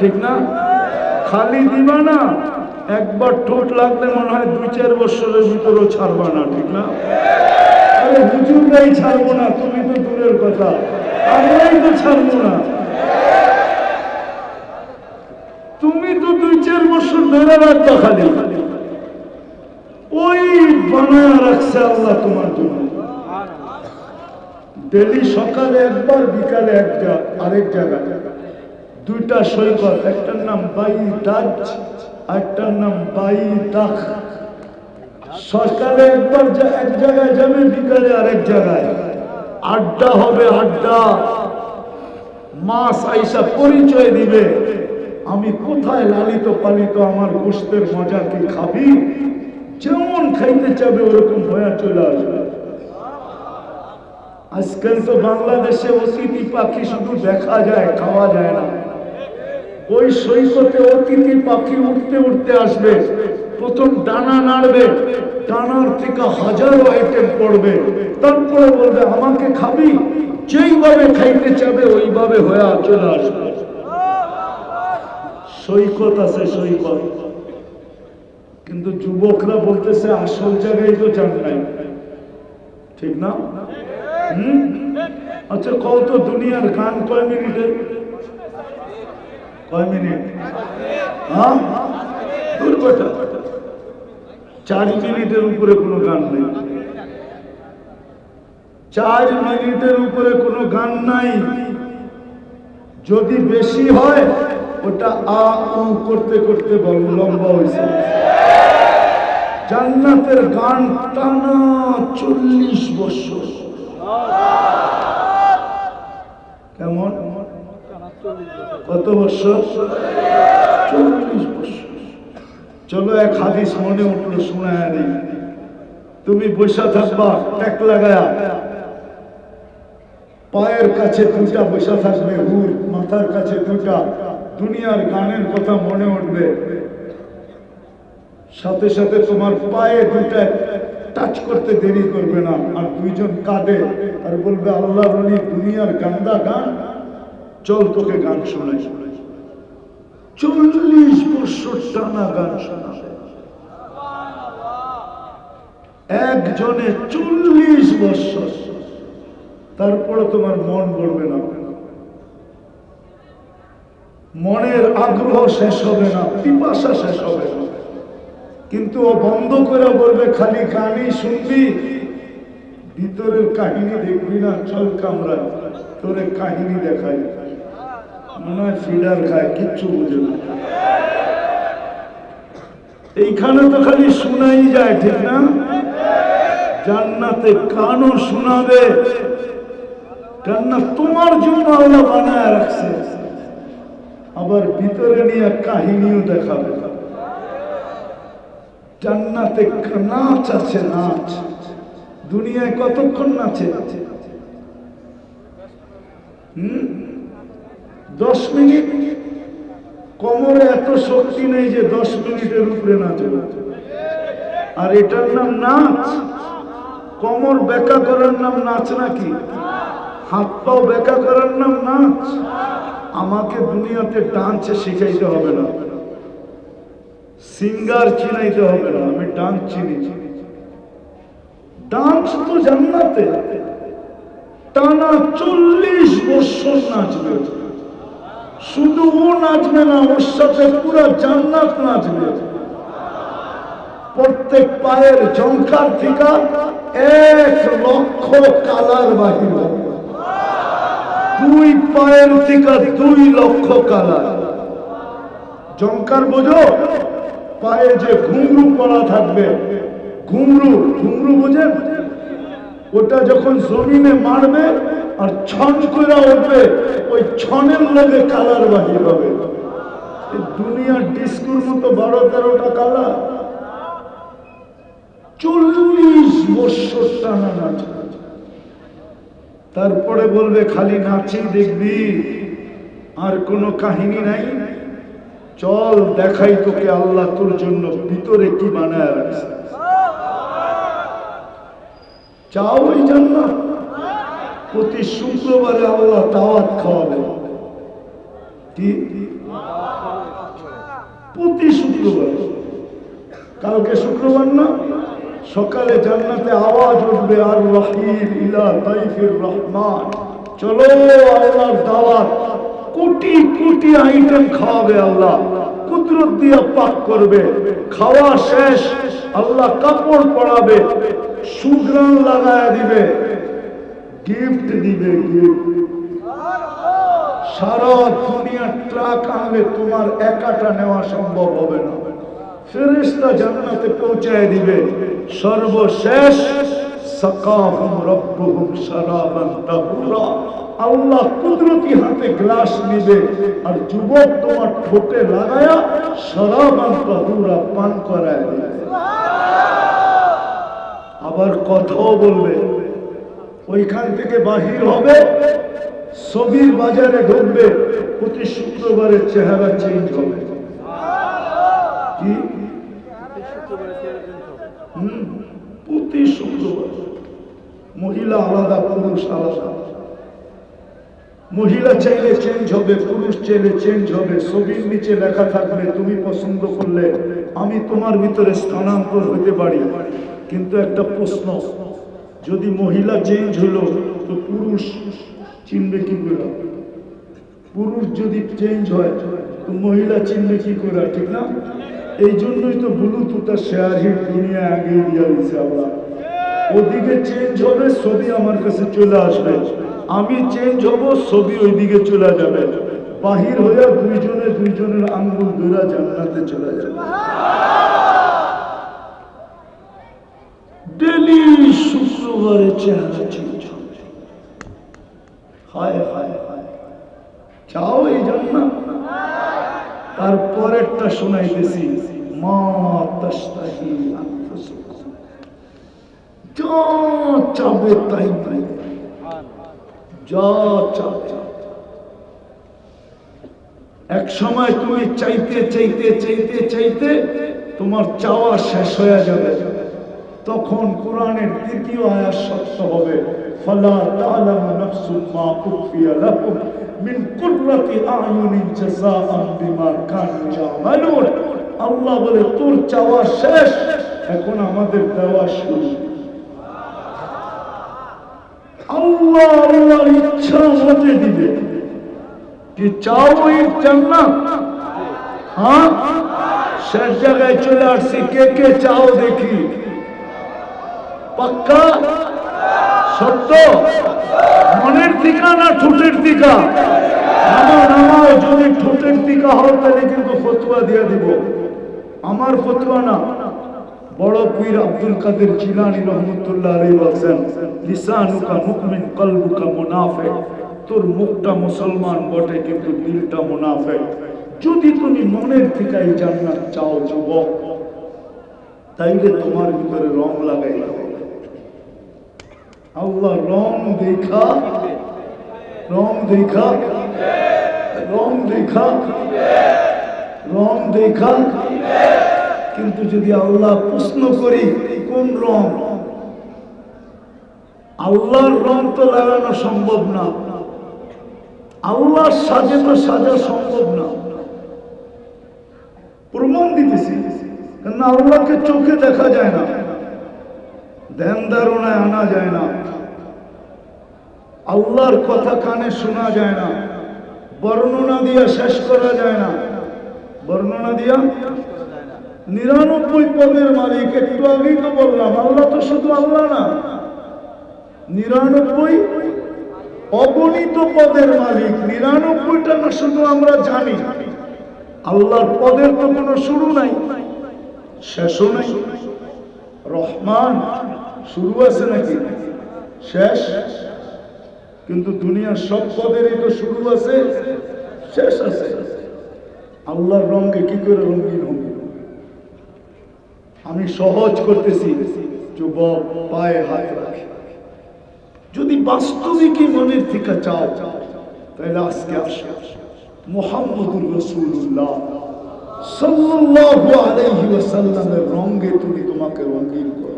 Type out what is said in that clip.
ঠিক না? খালি দিবা না, একবার ঠোঁট লাগলে মনে হয় দুই চার বছরের ভিতরেও ছাড়বা না, ঠিক না? ছাড়বো না, তুমি তো দূরের কথা। আমরাই তো ছাড়বো না। তুমি তো দুই চার বছর ধরে রাখবা খালি। ওই বানায় রাখছে আল্লাহ তোমার জন্য। ডেলি সকালে একবার, বিকালে এক আরেক জায়গায়। দুইটা সৈকত, একটার নাম বাই দাজ একটার নাম বাই দাখ সকালে একবার এক জায়গায় যাবে, বিকালে আরেক জায়গায়। আড্ডা হবে আড্ডা। মাস আইসা পরিচয় দিবে। আমি কোথায় লালিত পালিত, আমার গোষ্ঠের মজা কি খাবি? যেমন খাইতে চাবে, ওরকম হয়ে চলে আসবে। আজকাল তো বাংলাদেশে অতিথি পাখি শুধু দেখা যায়, খাওয়া যায় না। ওই সৈকতে অতিথি পাখি উঠতে উঠতে আসবে। প্রথম ডানা নাড়বে, ডানার থেকে হাজারো আইটেম পড়বে। তারপরে বলবে, আমাকে খাবি? যেইভাবে খাইতে চাবে, ওইভাবে হয়ে চলে আসবে। সৈকত আছে সৈকত। কিন্তু যুবকরা বলতেছে, আসল জায়গায় তো যান নাই। ঠিক না? আচ্ছা কত দুনিয়ার গান কয় মিনিটের কয় মিনিট? হ্যাঁ? দূর কথা। চার মিনিটের উপরে কোনো গান নেই। চার মিনিটের উপরে কোনো গান নাই। যদি বেশি হয়, ওটা আ, উ করতে করতে লম্বা হয়েছে। জান্নাতের গান টানা চল্লিশ বছর। কেমন? কত বছর? চল্লিশ বছর। চলো এক হাদিস মনে উঠল, শোনায় নেই। তুমি বসে থাকবা, ট্যাক লাগায়া। পায়ের কাছে দুটা বসে থাকবে, হুর, মাথার কাছে দুটা দুনিয়ার গানের কথা মনে উঠবে। সাথে সাথে তোমার পায়ে দুটা টাচ করতে দেরি করবে না, আর দুইজন কাঁদে। আর বলবে, আল্লাহ রনি দুনিয়ার গান্দা গান চল তোকে গান শোনাই। চল্লিশ বছর টানা গান শোনাবে। একজনে চল্লিশ বছর, তারপরে তোমার মন ভরবে না। মনের আগ্রহ শেষ হবে না, পিপাসা শেষ হবে না। কিন্তু ও বন্ধ করে বলবে, খালি গানই শুনবি। ভিতরের কাহিনী দেখবি না, চল কামরা তোরে কাহিনী দেখাই। মনে হয় ফিডার খায়, কিচ্ছু বুঝে না। এইখানে তো খালি শোনাই যায়, ঠিক না? জান্নাতে কানও শোনাবে। কেননা তোমার জন্য আল্লাহ বানায় রাখছে। আবার ভিতরে নিয়ে কাহিনীও দেখাবে। জান্নাতে নাচ আছে, নাচ। দুনিয়ায় কতক্ষণ নাচে? হুম? দশ মিনিট? কোমরে এত শক্তি নেই যে দশ মিনিটের উপরে নাচবে আর এটার নাম নাচ। কোমর বেকা করার নাম নাচ নাকি? হাত পাও বেকা করার নাম নাচ। আমাকে দুনিয়াতে ডান্স শিখাইতে হবে না। সিঙ্গার চিনাইতে হবে না, আমি ডান্স চিনি। ডান্স তো জান্নাতে। টানা চল্লিশ বছর নাচবে। শুধু ও নাচবে না, ওর সাথে পুরো জান্নাত নাচবে। প্রত্যেক পায়ের জঙ্কার থেকে এক লক্ষ কালার বাহির দুই পায়ের থেকে দুই লক্ষ কালার। জঙ্কার বোঝো, পায়ে যে ঘুংরু পড়া থাকবে। ঘুংরু ঘুংরু বোঝেন ওটা যখন জমিনে মারবে আর ছন করে উঠবে, ওই ছনের লগে কালার বাহির হবে। দুনিয়ার ডিস্কুর মতো বারো তেরোটা কালার। চল্লিশ বছর টানা নাচ তারপরে বলবে, খালি নাচেই দেখবি, আর কোনো কাহিনী নাই। চল দেখাই তোকে আল্লাহ তোর জন্য ভিতরে কি বানায় রাখছে। চাও ওই জান্নাত? প্রতি শুক্রবারে আল্লাহ দাওয়াত খাওয়াবেন কি? প্রতি শুক্রবার। কালকে শুক্রবার না? সকালে জান্নাতে আওয়াজ উঠবে, আর রাহিম ইলা তাইফির রহমান। চলো আল্লাহর দাওয়াত। কোটি কোটি আইটেম খাওয়াবে আল্লাহ। কুদরত দিয়ে পাক করবে। খাওয়া শেষ, আল্লাহ কাপড় পড়াবে সুগ্রাম লাগায় দিবে। গিফট দিবে সারা দুনিয়ার ট্রাক আনলে তোমার একাটা নেওয়া সম্ভব হবে না। সর্বশেষ কুদরতি হাতে গ্লাস আর যুবক তোমার ঠোঁটে লাগায়া শারাবান তাহুরা পান করায় দিবে। আবার কথাও বলবে। ওইখান থেকে বাহির হবে, ছবির বাজারে ঢুকবে, প্রতি শুক্রবারে চেহারা চেঞ্জ হবে। কি? প্রতি শুক্রবার। মহিলা আলাদা, পুরুষ আলাদা। মহিলা চাইলে চেঞ্জ হবে, পুরুষ চাইলে চেঞ্জ হবে। ছবির নিচে লেখা থাকবে, তুমি পছন্দ করলে আমি তোমার ভিতরে স্থানান্তর হতে পারি। কিন্তু একটা প্রশ্ন, যদি মহিলা চেঞ্জ হলো, তো পুরুষ চিনবে কি করে? পুরুষ যদি চেঞ্জ হয়, তো মহিলা চিনবে কি করে, ঠিক না? এই জন্যই তো ব্লুটুথটা শেয়ার হিট দুনিয়া আগে দিয়া দিয়েছে আমরা ওদিকে চেঞ্জ হবে, ছবি আমার কাছে চলে আসবে। আমি চেঞ্জ হব, ছবি ওইদিকে চলে যাবে। বাহির হয়ে দুইজনে দুইজনের আঙ্গুল ধরা জান্নাতে চলে যাবে ডেলি শুক্রবারে চেহারা চেঞ্জ চাও এই জন্য? তারপরেরটা শোনাইতেছি। মা এক সময় তুমি চাইতে চাইতে চাইতে চাইতে তোমার চাওয়া শেষ হয়ে যাবে। তখন কোরআনের দ্বিতীয় আয়াত সত্য হবে। ফালা তালামু নাফসুন মা উখফিয়া লাকুম মিন কুররাতি আয়ুনিন জাযাআন বিমা কানু ইয়ামালুন। আল্লাহ বলে, তোর চাওয়া শেষ, এখন আমাদের দেওয়া শুরু। আল্লাহ আল্লাহর ইচ্ছা মতে দিবে। কি চাও এই জান্নাত? হ্যাঁ? শেষ জায়গায় চলে আসছি, কে কে চাও দেখি। পাক্কা? সত্য? মনের টিকা না ঠোঁটের টিকা? নামাও যদি ঠোঁটের টিকা হও তাহলে কিন্তু ফতুয়া দিয়ে দিব। আমার ফতুয়া না। বড় পীর আব্দুল কাদের জিলানি রহমতুল্লাহ আলাইহি বলেন লিসানুকা মুমিন, কলবুকা মুনাফিক। তোর মুখটা মুসলমান বটে, কিন্তু দিলটা মুনাফিক। যদি তুমি মনের থেকে জান্নাত চাও, যুবক, তাইলে তোমার ভিতরে রং লাগাই আল্লাহ রং দেখা। রং দেখা। রং দেখা। রং দেখা। কিন্তু যদি আল্লাহ প্রশ্ন করি, কোন রং? আল্লাহর রং তো লাগানো সম্ভব না। আল্লাহর সাজে তো সাজা সম্ভব না। প্রমাণ দিতেছি। কেন আল্লাহকে চোখে দেখা যায় না। ধ্যান ধারণায় আনা যায় না। আল্লাহর কথা কানে শোনা যায় না। বর্ণনা দিয়া শেষ করা যায় না। বর্ণনা দিয়া নিরানব্বই পদের মালিক, একটু আগেই তো বললাম, আল্লাহ তো শুধু আল্লাহ না। নিরানব্বই অগণিত পদের মালিক, নিরানব্বইটা না শুধু আমরা জানি। আল্লাহর পদের তো কোনো শুরু নাই, শেষও নাই। রহমান শুরু আছে নাকি? শেষ? কিন্তু দুনিয়ার সব পদেরই তো শুরু আছে, শেষ আছে। আল্লাহর রঙে কি করে রঙিন হবে? আমি সহজ করতেছি, যুবক, পায়ে হাত রাখে। যদি বাস্তবিকই মনের থেকে চাও, তাহলে আজকে আসে। মোহাম্মদুর রসুল্লাহ সাল্লাল্লাহু আলাইহি ওয়াসাল্লামের রঙে তুমি তোমাকে রঙিন করো।